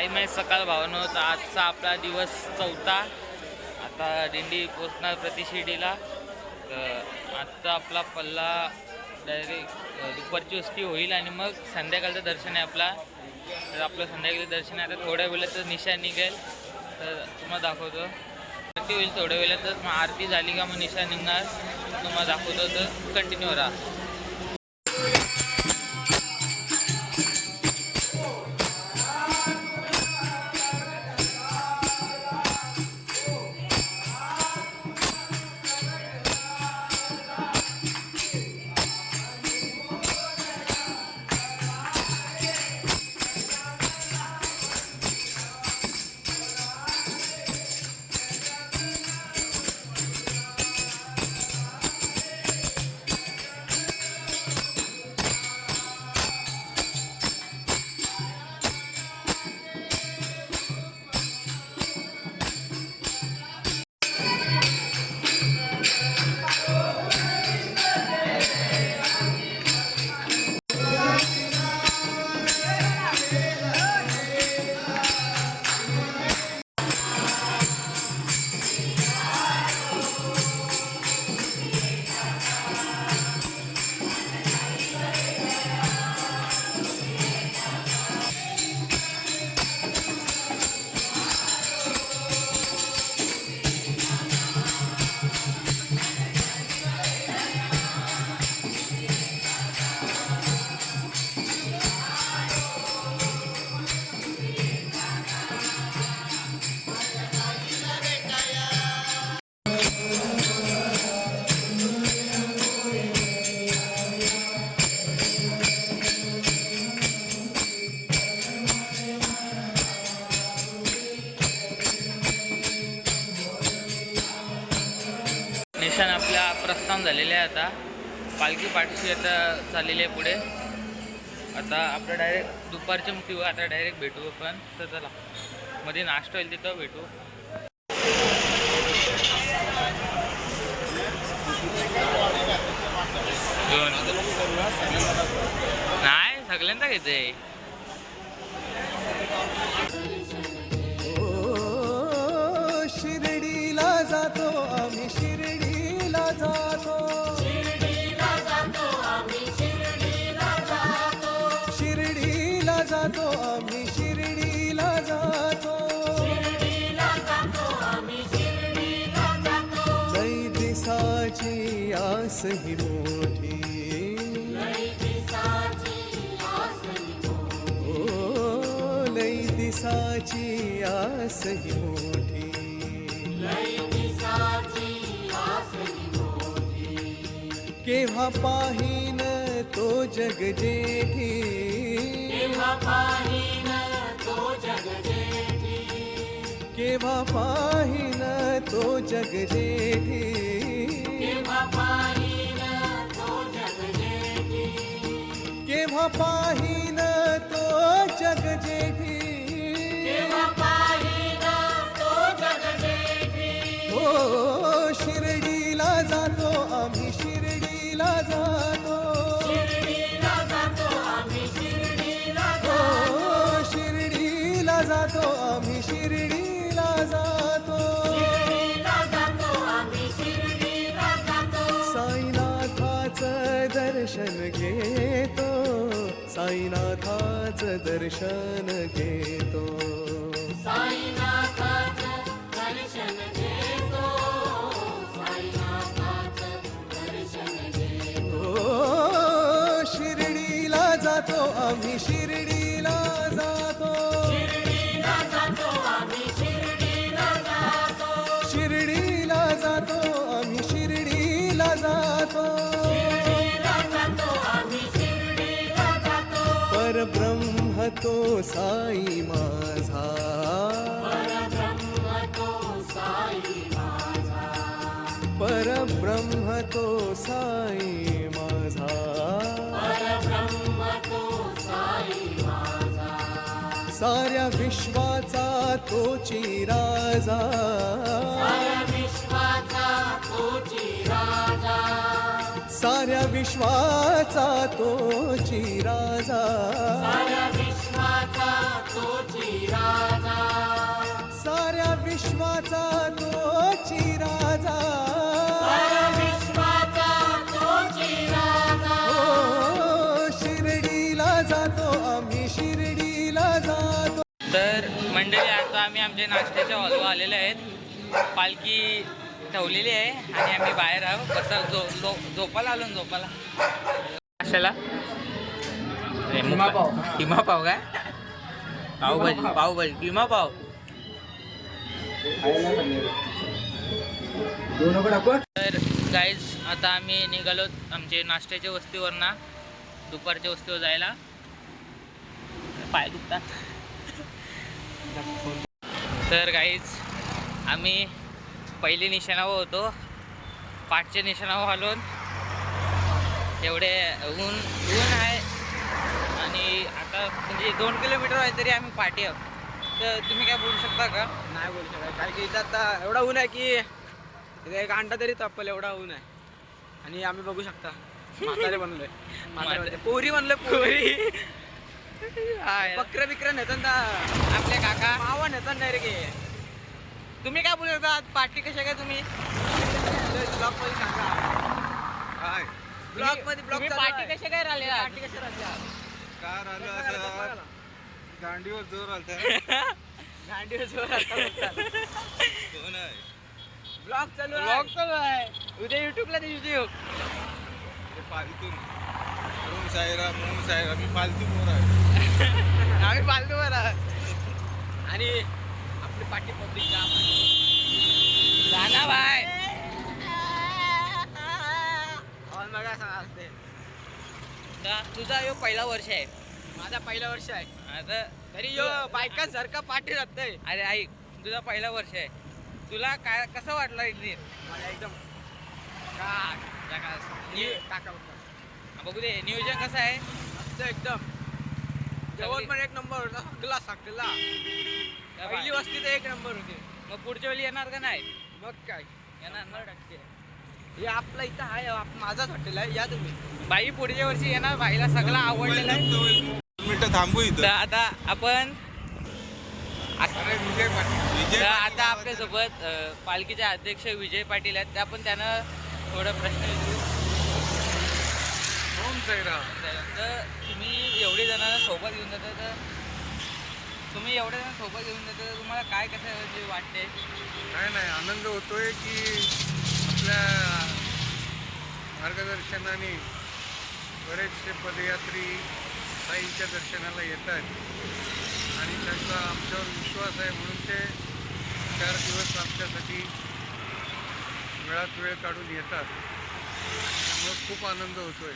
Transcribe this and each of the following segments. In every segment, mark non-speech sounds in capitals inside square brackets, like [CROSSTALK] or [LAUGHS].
Time आहे सकाळ भावनं. तर आजचा आपला दिवस चौथा. आता दिंडी पोचणार प्रतिशिडीला तर आजचा आपला पल्ला डायरेक्ट दुपारची वस्ती होईल आणि मग संध्याकाळचं दर्शन आहे आपला. तर आपलं संध्याकाळचं दर्शन आहे. आता थोड्या वेळातच निशा निघेल. तर तुम्हाला दाखवतो. आरती होईल थोड्या वेळातच मग आरती झाली का मग निशा निघणार. तुम्हाला दाखवतो. तर कंटिन्यू राहा. आहे आता. पालखी पाठशी आता चाललेली आहे पुढे. आता आपलं डायरेक्ट दुपारच्या मुक्ती आता डायरेक्ट भेटू आपण. तर चला मध्ये नाश्ता होईल तिथं भेटू. नाही सगळ्यांना घेते आस ही मोठी। ओ लई दिसाची आस ही मोठी। केव्हा पाहीन तो जग जेठी। केव्हा पाहीन तो जग जेठी। दर्शन घेतो. साईनाथ साई माझा. परब्रह्म तो साई माझा. साऱ्या विश्वाचा तोची राजा साऱ्या विश्वाचा तोची राजा मंडळी आता आम्ही आमच्या नाश्त्याच्या हॉलवर आलेले आहेत. पालखी ठेवलेली आहे आणि आम्ही बाहेर आहोत. बसा झो झो झोपाला आलो ना झोपाला कशाला किमा पाव पाव काय? पावभाजी पावभाजी किमा पाव तर गाईज आता आम्ही निघालो आमचे नाश्त्याच्या वस्तीवरनं. दुपारच्या वस्तीवर जायला. पाय दुखतात. तर गाईज आम्ही पहिले निशाणावर होतो. पाठच्या निशाणावर आलो. एवढे ऊन ऊन आहे. आणि आता म्हणजे दोन किलोमीटर आहे तरी आम्ही पाठी आहोत. तर तुम्ही काय बोलू शकता का? नाही बोलू शकत. कारण की इथं आता एवढा ऊन आहे की इथे एक अंडा तरी तप्पल एवढा ऊन आहे. आणि आम्ही बघू शकता. म्हातारे बनलोय. म्हातारे. बनलोय. पोरी बनलोय पोरी. [LAUGHS] बकऱ्या बिकऱ्या नेतात. ना आपले काका. मावा नेतात नाही रे की तुम्ही काय बोलू शकता पार्टी कशा काय तुम्ही? ब्लॉगमध्ये सांगा. ब्लॉगमध्ये ब्लॉग तुम्ही पार्टी कशा काय राहिले पार्टी कशा राहत्या कार आलं असं? दांडीवर जोर आलता. [LAUGHS] गांडीवर जोर आहे? ब्लॉग चालू ब्लॉग चालू आहे. उद्या युट्यूबला ते युट्यूब ते फालतू ओम साईराम ओम साईराम मी पोर आहे. [LAUGHS] आम्ही फालतू बरं आणि आपली पार्टी पब्लिक जाना बाय. ऑन बघा सांगा असते. तुझा यो पहिला वर्ष आहे. माझा पहिला वर्ष आहे. आता तरी यो बायका सारखा पाठी राहतंय अरे ऐक तुझा पहिला वर्ष आहे. तुला काय कसं वाटलं इथे मला एकदम का काका बघा. दे नियोजन कसं आहे? मस्त एकदम. जेवण पण एक नंबर होता. सगळा सगळा पहिली वस्ती तर एक नंबर होती. मग पुढच्या वेळी येणार का नाही? मग काय? येणार ना. टक्के हे आपलं इथं आहे आप- माझाच हॉटेल आहे. या तुम्ही. बाई पुढच्या वर्षी येणार. बाईला सगळं आवडलेलं आहे. मिनिटं थांबू तर इथं आता आपण अरे विजय पाटील. विजय तर पाटील आता आपल्यासोबत अ, पालखीचे अध्यक्ष विजय पाटील आहेत. त्या पण त्यानं थोडं प्रश्न विचारू. तर तुम्ही एवढे जणांना सोबत घेऊन जाता तर तुम्ही एवढे जण सोबत घेऊन जाता तर तुम्हाला काय कसं म्हणजे वाटते काय नाही आनंद होतोय की आपल्या मार्गदर्शनाने बरेचसे पदयात्री साईंच्या दर्शनाला येतात आणि त्यांचा आमच्यावर विश्वास आहे म्हणून ते चार दिवस आमच्यासाठी वेळात वेळ काढून येतात. त्यामुळे खूप आनंद होतोय.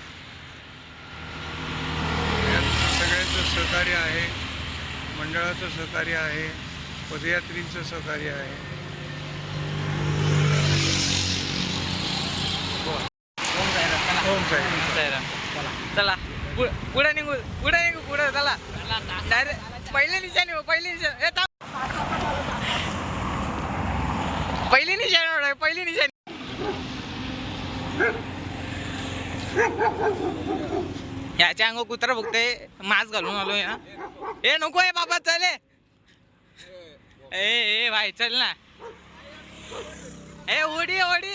सगळ्यांचं सहकार्य आहे. मंडळाचं सहकार्य आहे. पदयात्रींचं सहकार्य आहे. ओम चला. पु- पुढे निघू. पुढे निघू. पुढे. चला. डायरेक्ट पहिले निशाणी हो पहिले निशाणी. ए थांब. पहिली निशाणी ओढ, पहिली निशाणी. ह्याच्या अंग कुत्रा बघते मास्क घालून आलो या ए नको आहे बाबा चले ए. ए भाई चल ना. ए ओडी ओडी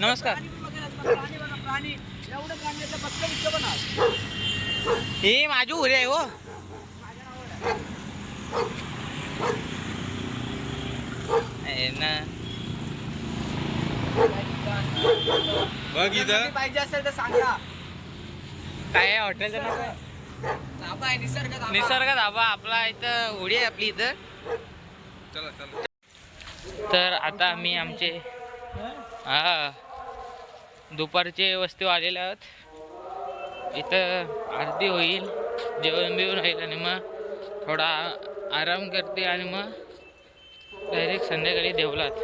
नमस्कार. हे माझी उरी आहे हो. ना. बघ इथं. पाहिजे असेल तर सांगा काय आहे? हॉटेलचं नाव काय? धाबा आहे निसर्ग धाबा. निसर्ग धाबा आपला इथं होडी आहे आपली इथं. चला चला. तर आता आम्ही आमचे हा दुपारचे वस्ती आलेले आहोत. इथं आरती होईल जेवण बिवण होईल आणि मग थोडा आराम करते आणि मग डायरेक्ट संध्याकाळी देवलात.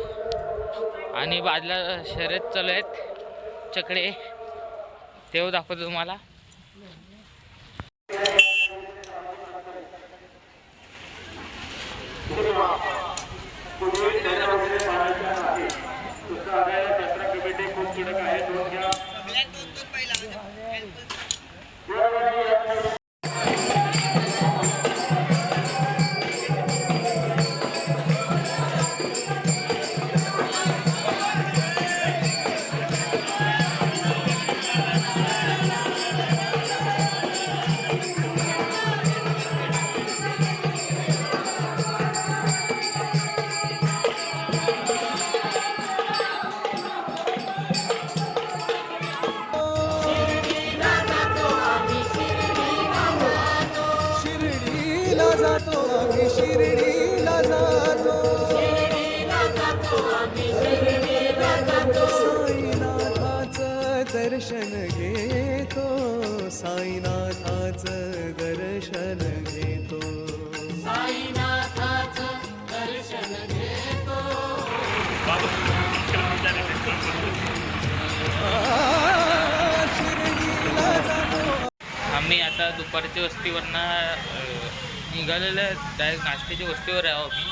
आणि बाजूला शर्यत चालू आहेत. चकडे. तेव्हा दाखवतो तुम्हाला. जातो आम्ही शिर्डीला जातो. साईनाथाचं दर्शन घेतो. साईनाथाचं दर्शन घेतो. आ, शिर्डीला जातो. आम्ही आता दुपारच्या वस्तीवरनं निघालेलं आहे डायरेक्ट नाश्त्याच्या वस्तीवर आहे आम्ही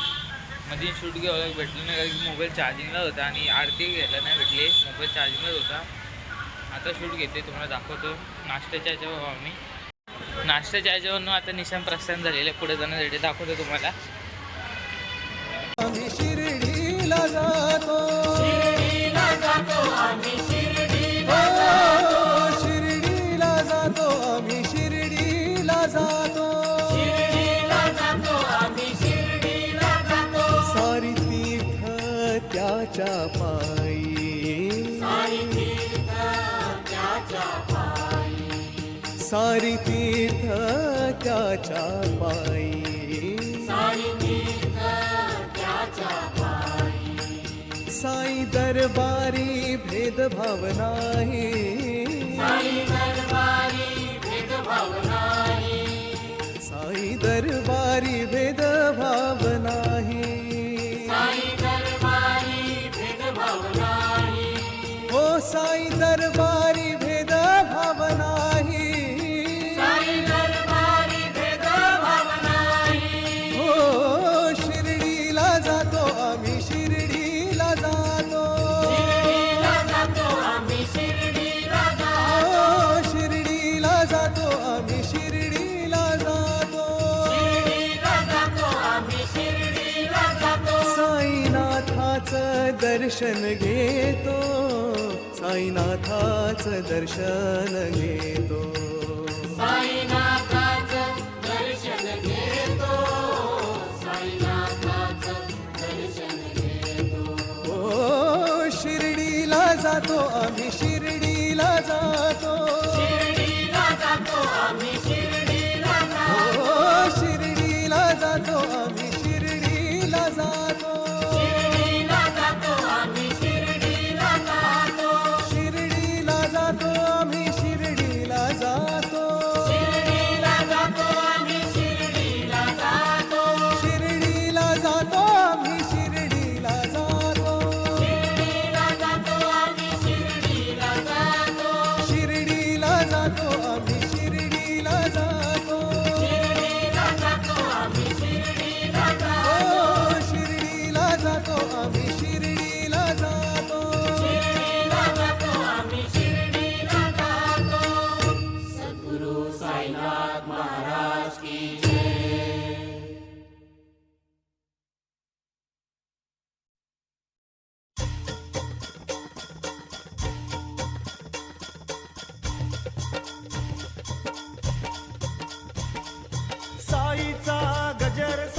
मध्ये शूट घ्यावं भेटलं नाही कारण की मोबाईल चार्जिंगला होता आणि आरती घ्यायला नाही भेटली. मोबाईल चार्जिंगलाच होता. आता शूट घेते तुम्हाला दाखवतो. नाश्त्याच्या ह्याच्यावर आहो आम्ही नाश्त्याच्या ह्याच्यावरनं आता निशान प्रस्थान झालेलं आहे. पुढे जाण्यासाठी दाखवतो तुम्हाला. सारी तीर्थ त्याच्या पायी साई दरबारी भेदभाव नाही। साई दरबारी भेदभाव नाही। हो साई दरबारी साईनाथाचं दर्शन घेतो. ओ शिर्डीला जातो आम्ही.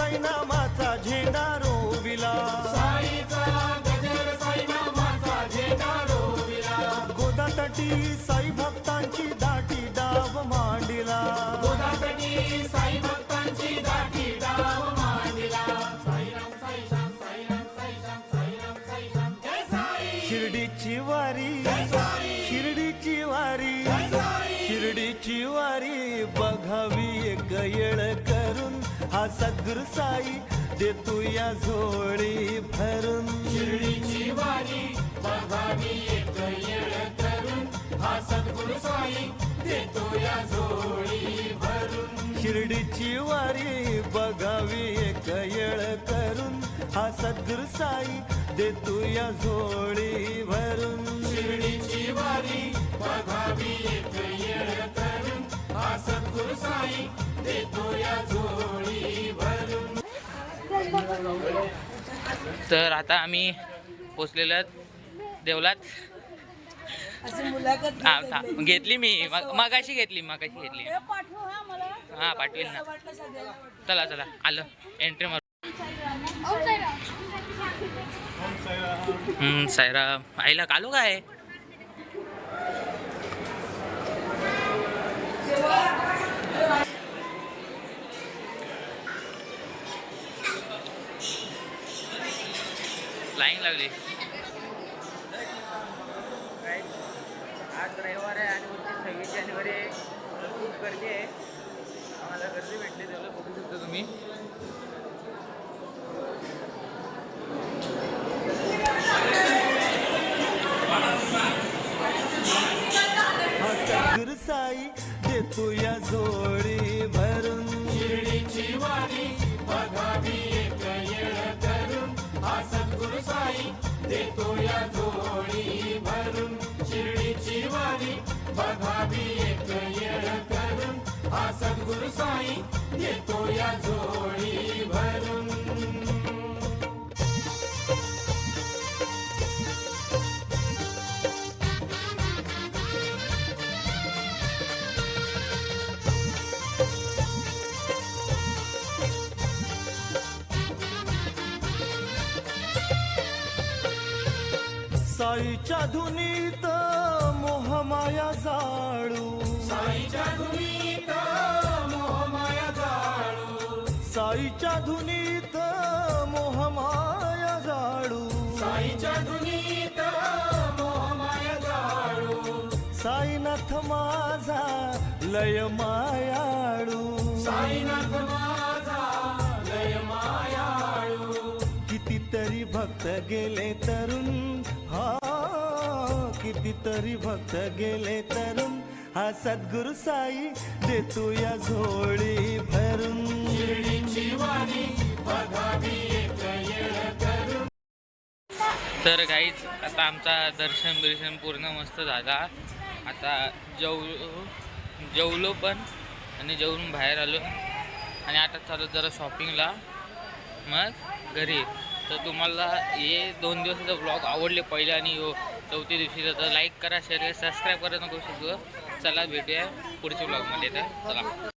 साईनामाचा झेंडा रोविला. गोदातटी साई भक्तांची दाटी डाव मांडिला. शिर्डीची वारी शिर्डीची वारी शिर्डीची वारी बघावी एक येळ करून हा सद्गुरु साई देतो या झोळी भरून. शिर्डीची वारी बघावी एक येळ करून. हा सद्गुरु साई देतो या झोळी भरून. शिर्डीची वारी बघावी एक येळ करून. हा सद्गुरु साई देतो या झोळी भरून. शिर्डीची वारी बघावी एक येळ तर आता आम्ही पोचलेलो देवलात हा, घेतली. मी. मगाशी घेतली मगाशी घेतली. हे पाठवेल ना. चला चला. आलं. एंट्री मार. सायरा आईला कालू काय? लागली. आज रविवार आहे आणि उद्या सव्वीस जानेवारी आहे. खूप गर्दी आहे. आम्हाला गर्दी भेटली तेवढं बघू शकता तुम्ही. साई देतो या जोडी भरून. शिर्डीची वारी बघावी एक येळ करून देतो या जोडी भरून शिर्डीची वारी. बघावी एक येळ करून. हा सद्गुरु साई देतो या जोडी भरून. साईच्या धुनीत मोहमाया जाळू. साईच्या धुनीत मोहमाया जाळू. साईच्या धुनीत मोहमाया जाळू. साईच्या धुनीत मोहमाया जाळू. साईनाथ माझा लय मायाळू. साईनाथ माझा लय मायाळू. कितीतरी भक्त गेले तरुण कितीतरी भक्त गेले तरुण. हा सद्गुरु साई देतो या झोळी भरून. तर काहीच आता आमचा दर्शन बिर्शन पूर्ण मस्त झाला. आता जेव जेवलो पण आणि जेवून बाहेर आलो. आणि आता चालू जरा शॉपिंगला मग घरी. तर तुम्हाला हे दोन दिवसाचा ब्लॉग आवडले पहिले आणि हो चौथ्या दिवशी तर लाईक करा शेअर करा सबस्क्राईब करा नको शकतो चला भेटूया पुढच्या ब्लॉगमध्ये तर. चला.